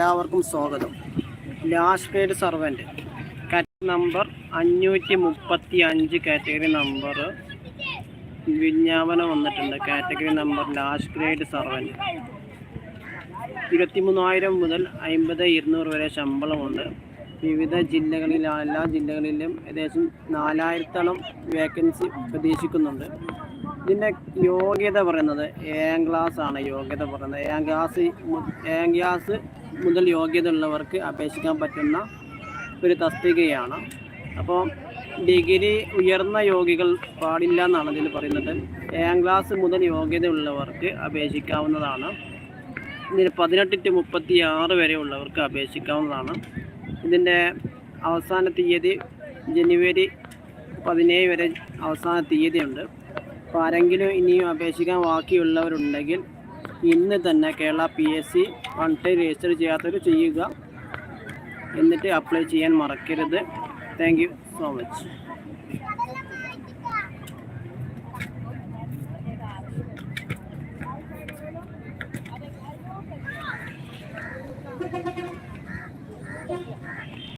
എല്ലാവർക്കും സ്വാഗതം. Last grade servant category number അഞ്ഞൂറ്റി മുപ്പത്തി അഞ്ച് കാറ്റഗറി നമ്പർ വിജ്ഞാപനം വന്നിട്ടുണ്ട്. Category number last grade servant ഇരുപത്തിമൂന്നായിരം മുതൽ അമ്പത് ഇരുന്നൂറ് വരെ ശമ്പളമുണ്ട്. വിവിധ ജില്ലകളിൽ എല്ലാ ജില്ലകളിലും ഏകദേശം നാലായിരത്തോളം വേക്കൻസി പ്രതീക്ഷിക്കുന്നുണ്ട്. ഇതിന്റെ യോഗ്യത പറയുന്നത് ഏഴാം ക്ലാസ് ആണ് യോഗ്യത പറയുന്നത്. ഏഴാം ക്ലാസ് എ ക്ലാസ് മുതൽ യോഗ്യത ഉള്ളവർക്ക് അപേക്ഷിക്കാൻ പറ്റുന്ന ഒരു തസ്തികയാണ്. അപ്പോൾ ഡിഗ്രി ഉയർന്ന യോഗികൾ പാടില്ല എന്നാണ് ഇതിൽ പറയുന്നത്. ഏഴാം ക്ലാസ് മുതൽ യോഗ്യത ഉള്ളവർക്ക് അപേക്ഷിക്കാവുന്നതാണ്. ഇതിന് പതിനെട്ട് ടു മുപ്പത്തി ആറ് വരെ ഉള്ളവർക്ക് അപേക്ഷിക്കാവുന്നതാണ്. ഇതിന്റെ അവസാന തീയതി ജനുവരി പതിനേഴ് വരെ അവസാന തീയതിയുണ്ട്. അപ്പോൾ ആരെങ്കിലും ഇനിയും അപേക്ഷിക്കാൻ ബാക്കിയുള്ളവരുണ്ടെങ്കിൽ ഇന്ന് തന്നെ Kerala P S C one register ചെയ്യാത്തവർ ചെയ്യുക. എന്നിട്ട് അപ്ലൈ ചെയ്യാൻ മറക്കരുത്. Thank you so much